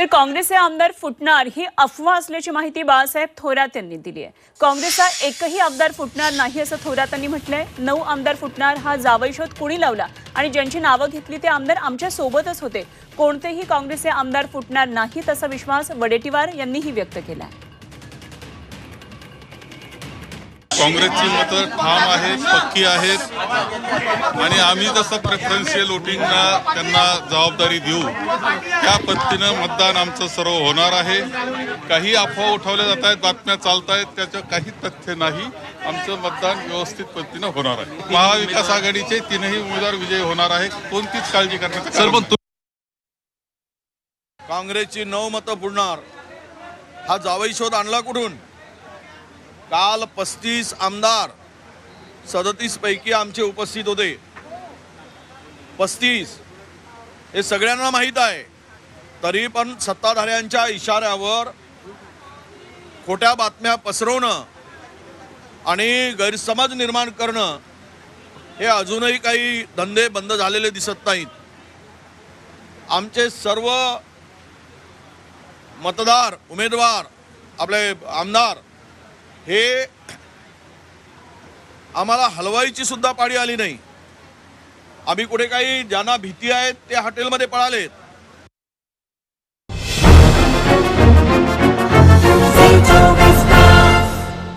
तर काँग्रेसचे आमदार फुटणार ही अफवा असल्याची माहिती बाळासाहेब थोरात यांनी दिली आहे. काँग्रेसचा एकही आमदार फुटणार नाही असं थोरातांनी म्हटलंय. नऊ आमदार फुटणार हा जावई शोध कुणी लावला? आणि ज्यांची नावं घेतली ते आमदार आमच्या सोबतच होते. कोणतेही काँग्रेसचे आमदार फुटणार नाहीत असा विश्वास वडेटीवार यांनीही व्यक्त केला आहे काँग्रेसची मतं ठाम आहेत पक्की आहेत. आणि आम्ही जसं प्रेफरन्शियल वोटिंगला त्यांना जबाबदारी देऊ. त्या पद्धतीनं मतदान आमचं सर्व होणार आहे. काही अफवा उठवल्या जात आहेत बातम्या चालत आहेत त्याचं काही तथ्य नाही. आमचं मतदान व्यवस्थित पद्धतीनं होणार आहे. महाविकास आघाडीचे तीनही उमेदवार विजयी होणार आहे कोणतीच काळजी करण्याचं कारण नाही. काँग्रेसची नऊ मतं बुडणार. हा जावई शोध आणला कुठून? काल पस्तीस आमदार सदतीसपैकी आमचे उपस्थित होते. पस्तीस. हे सगळ्यांना माहीत आहे. तरी पण सत्ताधाऱ्यांच्या इशाऱ्यावर खोट्या बातम्या पसरवणं आणि गैरसमज निर्माण करणं हे अजूनही काही धंदे बंद झालेले दिसत नाहीत. आमचे सर्व मतदार उमेदवार आपले आमदार हे आम्हाला हलवाईची सुद्धा पाळी आली नाही. आम्ही कुठे काही ज्यांना भीती आहे ते हॉटेलमध्ये पळालेत.